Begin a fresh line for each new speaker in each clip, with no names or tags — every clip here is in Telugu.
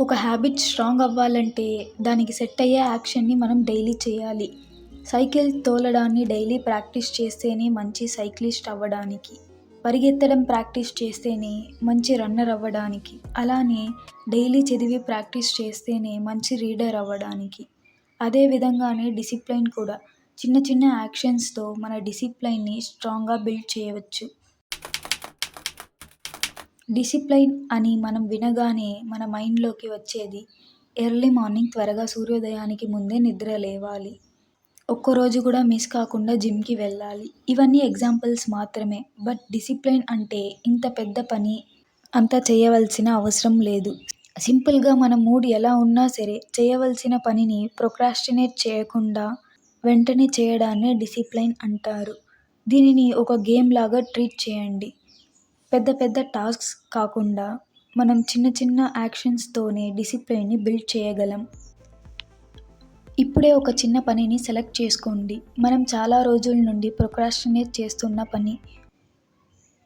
ఒక హ్యాబిట్ స్ట్రాంగ్ అవ్వాలంటే దానికి సెట్ అయ్యే యాక్షన్ని మనం డైలీ చేయాలి. సైకిల్ తోలడాన్ని డైలీ ప్రాక్టీస్ చేస్తేనే మంచి సైక్లిస్ట్ అవ్వడానికి పరిగెత్తడం ప్రాక్టీస్ చేస్తేనే మంచి రన్నర్ అవ్వడానికి అలానే డైలీ చదివి ప్రాక్టీస్ చేస్తేనే మంచి రీడర్ అవ్వడానికి. అదే విధంగానే డిసిప్లైన్ కూడా చిన్న చిన్న యాక్షన్స్తో మన డిసిప్లైన్ని స్ట్రాంగ్గా బిల్డ్ చేయవచ్చు. డిసిప్లైన్ అని మనం వినగానే మన మైండ్లోకి వచ్చేది ఎర్లీ మార్నింగ్ త్వరగా సూర్యోదయానికి ముందే నిద్ర లేవాలి. ఒక్కరోజు కూడా మిస్ కాకుండా జిమ్కి వెళ్ళాలి. ఇవన్నీ ఎగ్జాంపుల్స్ మాత్రమే. బట్ డిసిప్లైన్ అంటే ఇంత పెద్ద పని అంతా చేయవలసిన అవసరం లేదు. సింపుల్గా మన మూడ్ ఎలా ఉన్నా సరే చేయవలసిన పనిని ప్రొక్రాస్టినేట్ చేయకుండా వెంటనే చేయడాన్ని డిసిప్లైన్ అంటారు. దీనిని ఒక గేమ్ లాగా ట్రీట్ చేయండి. పెద్ద పెద్ద టాస్క్స్ కాకుండా మనం చిన్న చిన్న యాక్షన్స్తోనే డిసిప్లిన్ని బిల్డ్ చేయగలం. ఇప్పుడే ఒక చిన్న పనిని సెలెక్ట్ చేసుకోండి. మనం చాలా రోజుల నుండి ప్రొక్రాస్టినేట్ చేస్తున్న పని.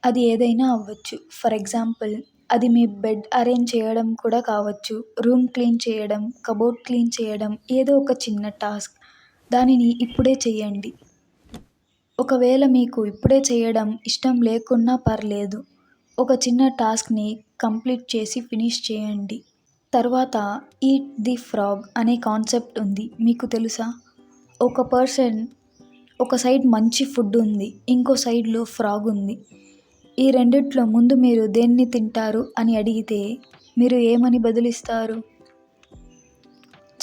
అది ఏదైనా అవ్వచ్చు. ఫర్ ఎగ్జాంపుల్ అది మీ బెడ్ అరేంజ్ చేయడం కూడా కావచ్చు. రూమ్ క్లీన్ చేయడం కబోర్డ్ క్లీన్ చేయడం ఏదో ఒక చిన్న టాస్క్. దానిని ఇప్పుడే చేయండి. ఒకవేళ మీకు ఇప్పుడే చేయడం ఇష్టం లేకున్నా పర్లేదు. ఒక చిన్న టాస్క్ని కంప్లీట్ చేసి ఫినిష్ చేయండి. తర్వాత ఈట్ ది ఫ్రాగ్ అనే కాన్సెప్ట్ ఉంది. మీకు తెలుసా? ఒక పర్సన్ ఒక సైడ్ మంచి ఫుడ్ ఉంది ఇంకో సైడ్లో ఫ్రాగ్ ఉంది. ఈ రెండిట్లో ముందు మీరు దేన్ని తింటారు అని అడిగితే మీరు ఏమని బదులిస్తారు?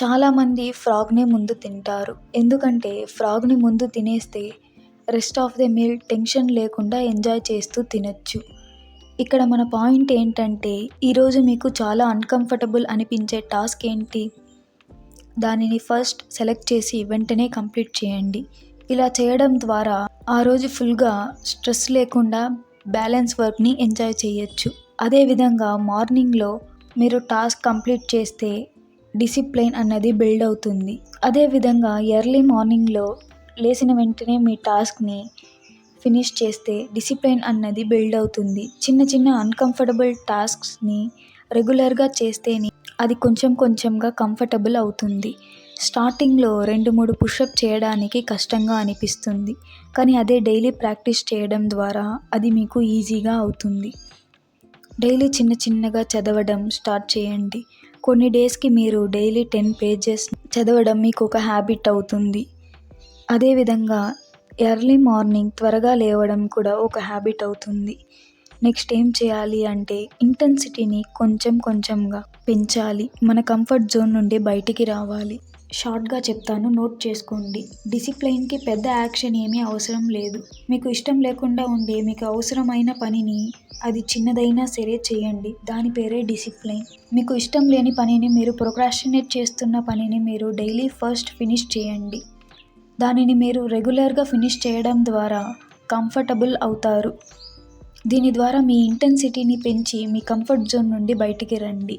చాలామంది ఫ్రాగ్నే ముందు తింటారు. ఎందుకంటే ఫ్రాగ్ని ముందు తినేస్తే rest of the meal tension లేకుండా ఎంజాయ్ చేస్తూ తినచ్చు. ఇక్కడ మన పాయింట్ ఏంటంటే ఈరోజు మీకు చాలా అన్కంఫర్టబుల్ అనిపించే టాస్క్ ఏంటి? దానిని ఫస్ట్ సెలెక్ట్ చేసి వెంటనే కంప్లీట్ చేయండి. ఇలా చేయడం ద్వారా ఆ రోజు ఫుల్గా స్ట్రెస్ లేకుండా బ్యాలెన్స్ వర్క్ని ఎంజాయ్ చేయొచ్చు. అదేవిధంగా మార్నింగ్లో మీరు టాస్క్ కంప్లీట్ చేస్తే డిసిప్లైన్ అన్నది బిల్డ్ అవుతుంది. అదేవిధంగా ఎర్లీ మార్నింగ్లో లేచిన వెంటనే మీ టాస్క్ని ఫినిష్ చేస్తే డిసిప్లిన్ అన్నది బిల్డ్ అవుతుంది. చిన్న చిన్న అన్కంఫర్టబుల్ టాస్క్స్ని రెగ్యులర్గా చేస్తేనే అది కొంచెం కొంచెంగా కంఫర్టబుల్ అవుతుంది. స్టార్టింగ్లో రెండు మూడు పుషప్ చేయడానికి కష్టంగా అనిపిస్తుంది. కానీ అదే డైలీ ప్రాక్టీస్ చేయడం ద్వారా అది మీకు ఈజీగా అవుతుంది. డైలీ చిన్న చిన్నగా చదవడం స్టార్ట్ చేయండి. కొన్ని డేస్కి మీరు డైలీ టెన్ పేజెస్ చదవడం మీకు ఒక హ్యాబిట్ అవుతుంది. అదేవిధంగా ఎర్లీ మార్నింగ్ త్వరగా లేవడం కూడా ఒక హ్యాబిట్ అవుతుంది. నెక్స్ట్ ఏం చేయాలి అంటే ఇంటెన్సిటీని కొంచెం కొంచెంగా పెంచాలి. మన కంఫర్ట్ జోన్ నుండి బయటికి రావాలి. షార్ట్గా చెప్తాను నోట్ చేసుకోండి. డిసిప్లైన్కి పెద్ద యాక్షన్ ఏమీ అవసరం లేదు. మీకు ఇష్టం లేకుండా ఉండే మీకు అవసరమైన పనిని అది చిన్నదైనా సరే చేయండి. దాని పేరే డిసిప్లైన్. మీకు ఇష్టం లేని పనిని మీరు ప్రొక్రాస్టినేట్ చేస్తున్న పనిని మీరు డైలీ ఫస్ట్ ఫినిష్ చేయండి. దానిని మీరు రెగ్యులర్గా ఫినిష్ చేయడం ద్వారా కంఫర్టబుల్ అవుతారు. దీని ద్వారా మీ ఇంటెన్సిటీని పెంచి మీ కంఫర్ట్ జోన్ నుండి బయటికి రండి.